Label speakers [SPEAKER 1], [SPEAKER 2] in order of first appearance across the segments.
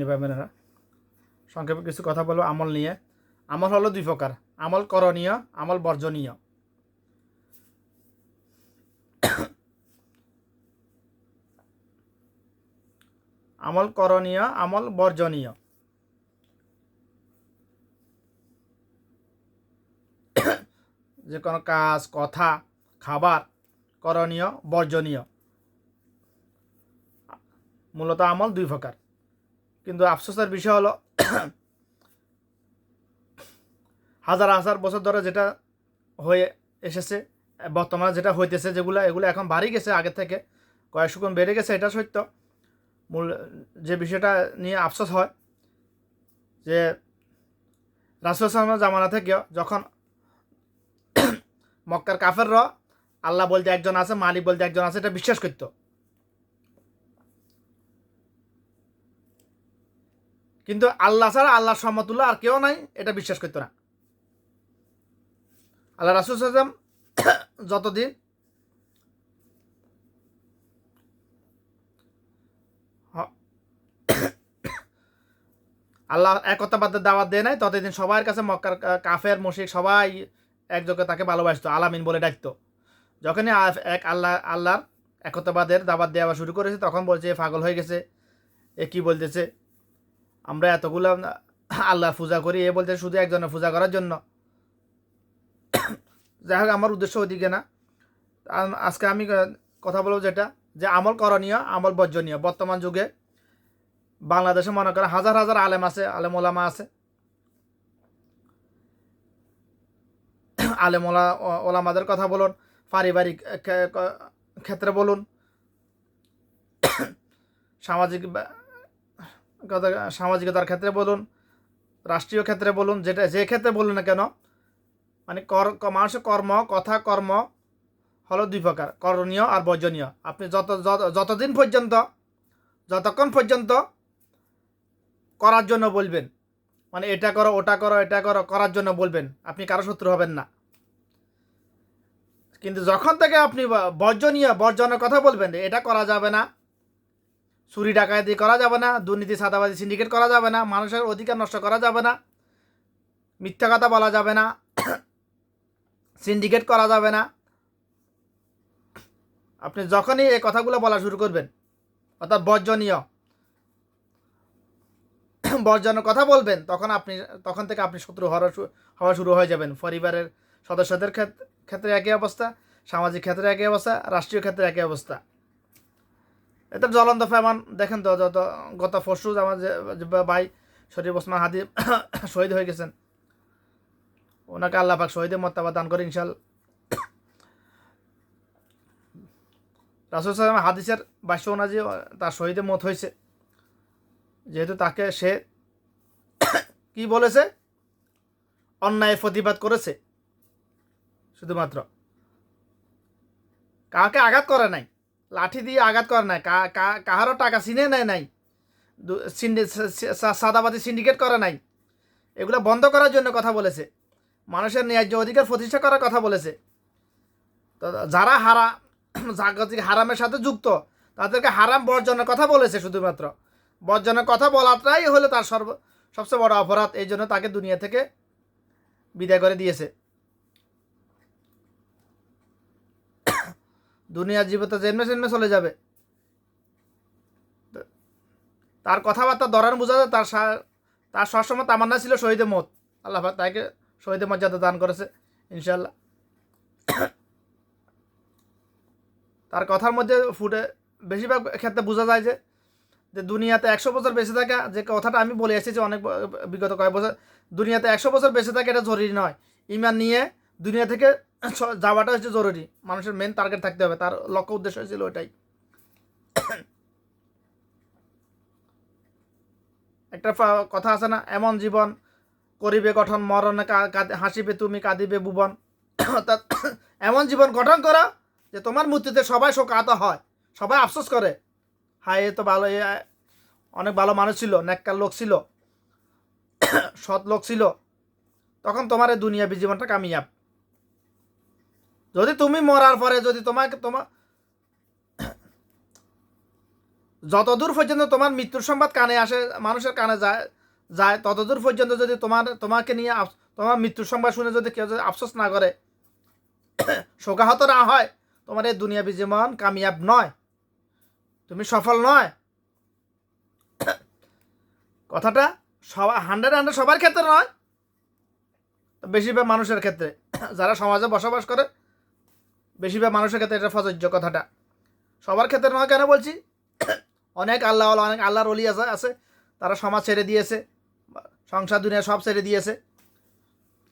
[SPEAKER 1] নিভাবেনেরা সংক্ষেপে কিছু কথা বলব আমল নিয়ে। আমল হলো দুই প্রকার আমল করণীয় আমল বর্জনীয় আমল করণীয় আমল বর্জনীয় যে কোনো কাজ, কথা খাবার করণীয় বর্জনীয় মূলত আমল দুই প্রকার কিন্তু আফসোসের বিষয় হলো, হাজার হাজার বছর ধরে যেটা হয়ে এসেছে, বর্তমানে যেটা হইতেছে যেগুলো, এগুলো এখন বাড়ি গেছে আগে থেকে কয়েকশো গুণ বেড়ে গেছে, এটা সত্য। মূল যে বিষয়টা নিয়ে আফসোস হয়, যে রাসুল জামানা থেকে যখন মক্কার কাফেররা, আল্লাহ বলতে একজন আছে, মালিক বলতে একজন আছে, এটা বিশ্বাস করতো। কিন্তু আল্লাহ ছাড়া আল্লাহর সমতুল্য আর কেউ নাই, এটা বিশ্বাস করতো না। আল্লাহ রাসুল সাল্লাম যতদিন আল্লাহ একতাবাদের দাওয়াত দেয় নাই, ততদিন সবার কাছে মক্কার কাফের মুশিক সবাই একযোগে তাকে ভালোবাসতো, আলামিন বলে ডাকতো। যখনই এক আল্লাহ, আল্লাহর একতাবাদের দাওয়াত দেওয়া শুরু করেছে, তখন বলছে পাগল হয়ে গেছে। এ কি বলতেছে? আমরা এতগুলো আল্লাহর পূজা করি, এ বলতে শুধু একজনের পূজা করার জন্য। যাই হোক, আমার উদ্দেশ্য ওইদিকে না। আজকে আমি কথা বলব যেটা, যে আমল করণীয়, আমল বর্জনীয়। বর্তমান যুগে বাংলাদেশে মনে করেন হাজার হাজার আলেম আছে, আলেম ওলামা আছে। আলেম ওলা ওলামাদের কথা বলুন, পারিবারিক ক্ষেত্রে বলুন, সামাজিক সামাজিকতার ক্ষেত্রে বলুন, রাষ্ট্রীয় ক্ষেত্রে বলুন, যেটা যে ক্ষেত্রে বলুন না কেন মানে কর মানুষের কর্ম, কথা, কর্ম হলো দুই প্রকার, করণীয় আর বর্জনীয় আপনি যত, যত- যতদিন পর্যন্ত, যতক্ষণ পর্যন্ত করার জন্য বলবেন মানে এটা করো, ওটা করো, এটা করো, করার জন্য বলবেন, আপনি কারও শত্রু হবেন না। কিন্তু যখন থেকে আপনি বর্জনীয় বর্জনের কথা বলবেন, এটা করা যাবে না। চুরি ডাকাতি করা যাবে না, দুর্নীতি, সাদাবাজি সিন্ডিকেট করা যাবে না, মানুষের অধিকার নষ্ট করা যাবে না, মিথ্যা কথা বলা যাবে না সিন্ডিকেট করা যাবে না। আপনি যখনই এই কথাগুলো বলা শুরু করবেন, অর্থাৎ বর্জনীয়, বর্জনের কথা বলবেন, তখন আপনি, তখন থেকে আপনি শত্রু হওয়া হওয়া শুরু হয়ে যাবেন। পরিবারের সদস্যদের ক্ষেত- ক্ষেত্রে একই অবস্থা, সামাজিক ক্ষেত্রে একই অবস্থা, রাষ্ট্রীয় ক্ষেত্রে একই অবস্থা। এটা জ্বলন্ত ফেমান, দেখেন তো যত গত পরশু আমার যে ভাই শরীফ ওসমান হাদি শহীদ হয়ে গেছেন। ওনাকে আল্লাহ পাক শহীদের মর্তাবা দান করে ইনশাল রাসুল হাদিসের বাস্য অনুযায়ী তার শহীদের মত হয়েছে। যেহেতু তাকে সে কি বলেছে? অন্যায় প্রতিবাদ করেছে। শুধুমাত্র। কাউকে আঘাত করে নাই। লাঠি দিয়ে আঘাত করে নাই। কাহারও টাকা চিনে নেয় নাই। সাদাবাদী সিন্ডিকেট করে নাই। এগুলো বন্ধ করার জন্য কথা বলেছে। মানুষের ন্যায্য অধিকার প্রতিষ্ঠা করার কথা বলেছে। তো যারা হারা জাগতিক হারামের সাথে যুক্ত, তাদেরকে হারাম বর্জনের কথা বলেছে শুধুমাত্র। বর্জনের কথা বলাটাই হলো তার সর্ব সবচেয়ে বড় অপরাধ। এই জন্য তাকে দুনিয়া থেকে বিদায় করে দিয়েছে। দুনিয়ার জীবিত জন্মে জন্মে চলে যাবে। তার কথাবার্তা দরান বোঝা যায়, তার তার সবসময় তামান্না ছিল শহীদে মত আল্লাহ তাকে শহীদের মর্যাদা দান করেছে ইনশাল্লাহ তার কথার মধ্যে ফুটে বেশিরভাগ ক্ষেত্রে বোঝা যায় যে যে দুনিয়াতে একশো বছর বেঁচে থাকা, যে কথাটা আমি বলে এসেছি অনেক বিগত কয়েক বছর, দুনিয়াতে একশো বছর বেঁচে থাকা এটা জরুরি নয়। ইমান নিয়ে দুনিয়া থেকে যাওয়াটা হচ্ছে জরুরি। মানুষের মেন টার্গেট থাকতে হবে। তার লক্ষ্য উদ্দেশ্য ছিল ওইটাই। একটা কথা আছে না? এমন জীবন করিবে গঠন, মরণে হাসিবে তুমি, কাঁদিবে ভুবন। অর্থাৎ এমন জীবন গঠন করা যে তোমার মৃত্যুতে সবাই শোকাহত হয়। সবাই আফসোস করে। হায়, এ তো ভালো, এ অনেক ভালো মানুষ ছিল নেককার লোক ছিল, সৎ লোক ছিল। তখন তোমার এই দুনিয়া জীবনটা কামিয়াব। যদি তুমি মরার পরে যদি তোমাকে তোমার যতদূর পর্যন্ত তোমার মৃত্যুর সংবাদ কানে আসে, মানুষের কানে যায় যায়, ততদূর পর্যন্ত যদি তোমার তোমাকে নিয়ে তোমার মৃত্যুর সংবাদ শুনে যদি কেউ যদি আফসোস না করে, শোকাহত না হয়, তোমার এই দুনিয়াবি জীবন কামিয়াব নয়। তুমি সফল নয়। কথাটা সবার হান্ড্রেড হান্ড্রেড সবার ক্ষেত্রে নয়। বেশিরভাগ মানুষের ক্ষেত্রে। যারা সমাজে বসবাস করে বেশিরভাগ মানুষের ক্ষেত্রে এটা প্রযোজ্য কথাটা। সবার ক্ষেত্রে নয় কেন বলছি? অনেক আল্লাহ অনেক আল্লাহর অলি আছে আছে। তারা সমাজ ছেড়ে দিয়েছে, সংসার, দুনিয়া সব ছেড়ে দিয়েছে।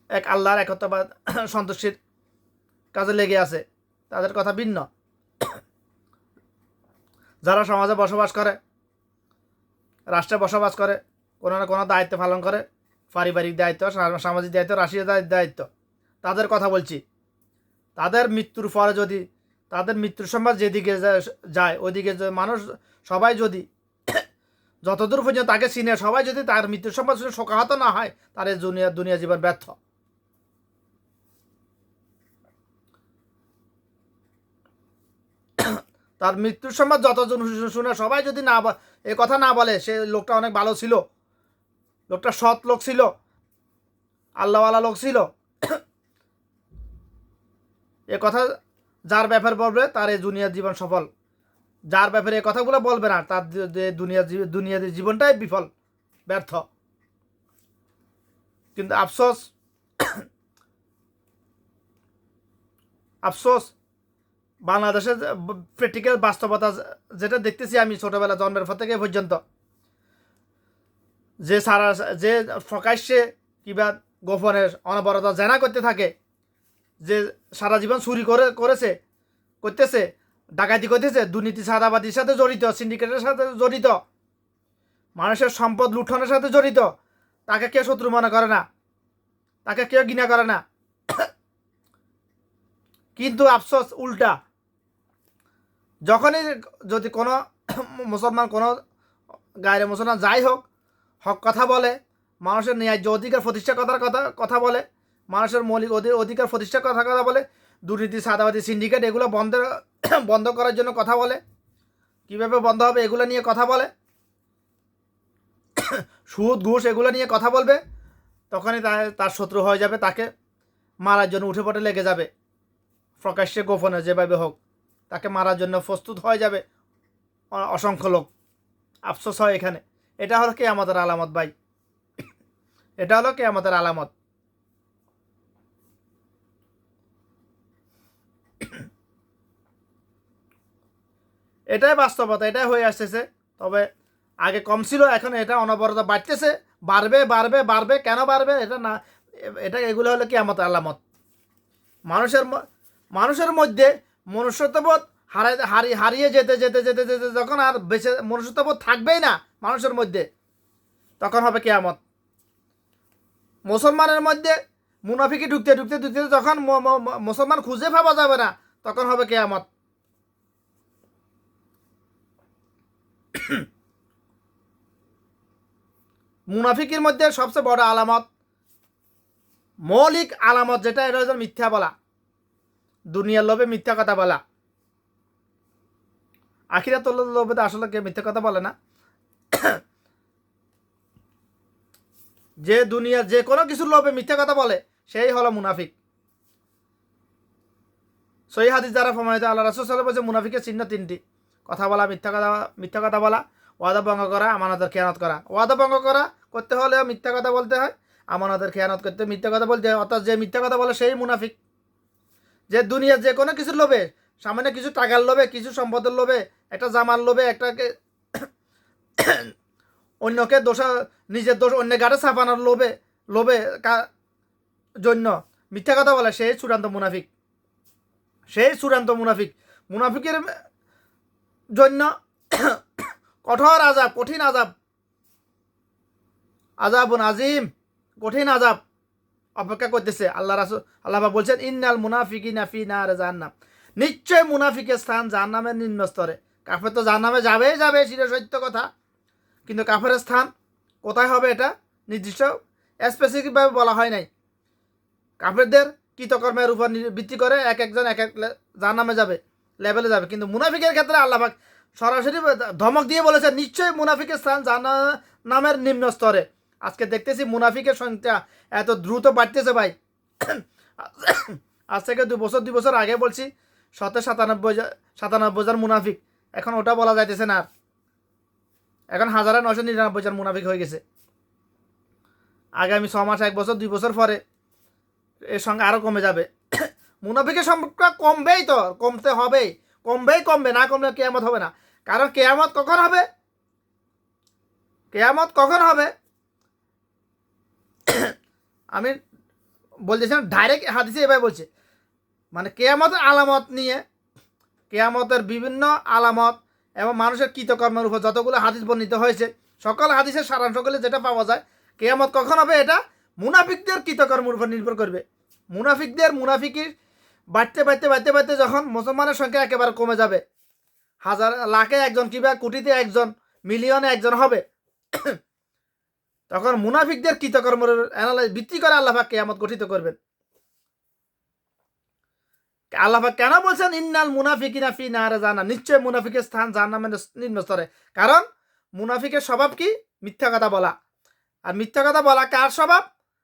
[SPEAKER 1] এক আল্লাহর একত্রবাদ সন্তুষ্টির কাজে লেগে আছে। তাদের কথা ভিন্ন। যারা সমাজে বসবাস করে, রাষ্ট্রে বসবাস করে, কোনো না কোনো দায়িত্ব পালন করে, পারিবারিক দায়িত্ব সামাজিক দায়িত্ব, রাষ্ট্রীয় দায়- দায়িত্ব, তাদের কথা বলছি। তাদের মৃত্যুর পরে যদি, তাদের মৃত্যুর সংবাদ যেদিকে যায়, ওদিকে মানুষ সবাই যদি, যতদূর পর্যন্ত তাকে চিনে, সবাই যদি তার মৃত্যুর সংবাদ শুনে শোকাহত না হয়, তার এই দুনিয়া দুনিয়া জীবন ব্যর্থ। তার মৃত্যুর সংবাদ যতজন শুনে সবাই যদি না এ কথা না বলে, সে লোকটা অনেক ভালো ছিল। লোকটা সৎ লোক ছিল। আল্লাহওয়ালা লোক ছিল। এ কথা যার ব্যাপারে বলবে, তার এই দুনিয়ার জীবন সফল। যার ব্যাপারে এই কথাগুলো বলবে না, তার যে- যে দুনিয়ার জীব- দুনিয়ার জীবনটাই বিফল, ব্যর্থ। কিন্তু আফসোস আফসোস বাংলাদেশের প্র্যাকটিক্যাল বাস্তবতা যেটা দেখতেছি আমি ছোটবেলা জন্মের পর থেকে পর্যন্ত। যে সারা যে প্রকাশ্যে কিবা গোপনে অনবরত জেনা করতে থাকে যে সারা জীবন চুরি করে, করেছে, করতেছে, ডাকাতি করতেছে, দুর্নীতি সাদাবাদির সাথে জড়িত সিন্ডিকেটের সাথে জড়িত, মানুষের সম্পদ লুঠনের সাথে জড়িত, তাকে কেউ শত্রু মনে করে না, তাকে কেউ ঘৃণা করে না। কিন্তু আফসোস উল্টা। যখনই যদি কোনো মুসলমান, কোনো গায়ের মুসলমান যাই হোক, হক কথা বলে, মানুষের ন্যায্য অধিকার প্রতিষ্ঠা কথার কথা কথা বলে মানুষের মৌলিক অধি- অধিকার প্রতিষ্ঠার কথা কথা বলে, দুর্নীতি, সাদাবাদী সিন্ডিকেট এগুলো বন্ধ বন্ধ করার জন্য কথা বলে। কীভাবে বন্ধ হবে এগুলো নিয়ে কথা বলে। সুদ, ঘুষ এগুলো নিয়ে কথা বলবে। তখনই তার শত্রু হয়ে যাবে তাকে। মারার জন্য উঠে পটে লেগে যাবে। প্রকাশ্যে, গোপনে যেভাবে হোক তাকে মারার জন্য প্রস্তুত হয়ে যাবে। অসংখ্য লোক। আফসোস হয় এখানে। এটা হলো কে আমাদের আলামত ভাই। এটা হলো কে আমাদের আলামত। এটাই বাস্তবতা, এটাই হয়ে আসতেছে। তবে আগে কম ছিল, এখন এটা অনবরত বাড়তেছে। বাড়বে বাড়বে বাড়বে, কেন বাড়বে এটা না, এটা এগুলো হলো কি আমাদের আলামত। মানুষের মানুষের মধ্যে মনুষ্যত্ববোধ হারাই, হারি, হারিয়ে যেতে যেতে যেতে যেতে যখন আর বেঁচে, মনুষ্যত্ববোধ থাকবেই না মানুষের মধ্যে, তখন হবে কেয়ামত। মুসলমানের মধ্যে মুনাফিকে ঢুকতে ঢুকতে ঢুকতে যখন মুসলমান খুঁজে পাওয়া যাবে না, তখন হবে কেয়ামত। মুনাফিকের মধ্যে সবচেয়ে বড় আলামত, মৌলিক আলামত যেটা, এটা হচ্ছে মিথ্যা বলা। দুনিয়ার লোভে মিথ্যা কথা বলা। আখিরা তোর লোভে তো আসলে কেউ মিথ্যা কথা বলে না। যে দুনিয়ার যে কোনো কিছুর লোভে মিথ্যা কথা বলে, সেই হলো মুনাফিক। সই হাদিস দ্বারা প্রমাণিত, আল্লাহ রাসুল সাল্লাহ বলছে মুনাফিকের চিহ্ন তিনটি। কথা বলা, মিথ্যা কথা মিথ্যা কথা বলা, ওয়াদা ভঙ্গ করা, আমানতের খেয়ানত করা। ওয়াদা ভঙ্গ করা করতে হলেও মিথ্যা কথা বলতে হয়, আমানতের খেয়ানত করতে মিথ্যা কথা বলতে হয়, অর্থাৎ যে মিথ্যা কথা বলে সেই মুনাফিক। যে দুনিয়ার যে কোনো কিছুর লোভে, সামান্য কিছু টাকার লোভে, কিছু সম্পদের লোভে, একটা জামার লোভে, একটাকে অন্যকে দোষা, নিজের দোষ অন্য গাড়ে ছাপানোর লোভে লোভে জন্য মিথ্যা কথা বলে, সেই চূড়ান্ত মুনাফিক। সেই চূড়ান্ত মুনাফিক। মুনাফিকের জন্য কঠোর আজাব, কঠিন আজাব। আজাবুন আজিম কঠিন আজাব অপেক্ষা করতেছে। আল্লাহ রাসুল, আল্লাহ বলছেন, ইন্নাল মুনাফিকি নাফি না রে জাহান্নাম। নিশ্চয় মুনাফিকের স্থান জাহান্নামের নিম্ন স্তরে। কাফের তো জাহান্নামে যাবেই যাবে, সেটা সত্য কথা। কিন্তু কাফের স্থান কোথায় হবে এটা নির্দিষ্ট স্পেসিফিকভাবে বলা হয় নাই। কাফেরদের কৃতকর্মের উপর ভিত্তি করে এক একজন এক এক জাহান্নামে যাবে। লেভেলে যাবে। কিন্তু মুনাফিকের ক্ষেত্রে আল্লাহ পাক সরাসরি ধমক দিয়ে বলেছে, নিশ্চয়ই মুনাফিকের স্থান জানা নামের নিম্ন স্তরে। আজকে দেখতেছি মুনাফিকের সংখ্যা এত দ্রুত বাড়তেছে ভাই। আজ থেকে দু বছর, দুই বছর আগে বলছি, শত সাতানব্বই সাতানব্বই হাজার মুনাফিক। এখন ওটা বলা যাইতেছে না আর। এখন হাজারে নশো নিরানব্বই হাজার মুনাফিক হয়ে গেছে। আগামী ছ মাস, এক বছর, দুই বছর পরে এর সঙ্গে আরও কমে যাবে। মুনাফিকের সংখ্যা কমবেই তো, কমতে হবেই। কমবেই কমবে, না কমলে কেয়ামত হবে না। কারণ কেয়ামত কখন হবে? কেয়ামত কখন হবে? আমি বলতেছিলাম ডাইরেক্ট হাদিসে এভাবে বলছে। মানে কেয়ামতের আলামত নিয়ে, কেয়ামতের বিভিন্ন আলামত এবং মানুষের কৃতকর্মের উপর যতগুলো হাদিস বর্ণিত হয়েছে, সকল হাদিসের সারাংশগুলো যেটা পাওয়া যায়, কেয়ামত কখন হবে? এটা মুনাফিকদের কৃতকর্মের উপর নির্ভর করবে। মুনাফিকদের মুনাফিকির বাড়তে বাড়তে বাড়তে বাড়তে যখন মুসলমানের সংখ্যা একেবারে কমে যাবে, হাজার, লাখে একজন কিংবা কোটিতে একজন, মিলিয়নে একজন হবে, তখন মুনাফিকদের কৃতকর্মের অ্যানালাইজ ভিত্তি করে আল্লাহাক কেয়ামত গঠিত করবেন। আল্লাহাক কেন বলছেন, ইন্নাল মুনাফিকিনা ফি নারে জানা নিশ্চয় মুনাফিকের স্থান জাহান্নামের নিম্ন স্তরে কারণ মুনাফিকের স্বভাব কি? মিথ্যা কথা বলা। আর মিথ্যা কথা বলা কার স্বভাব?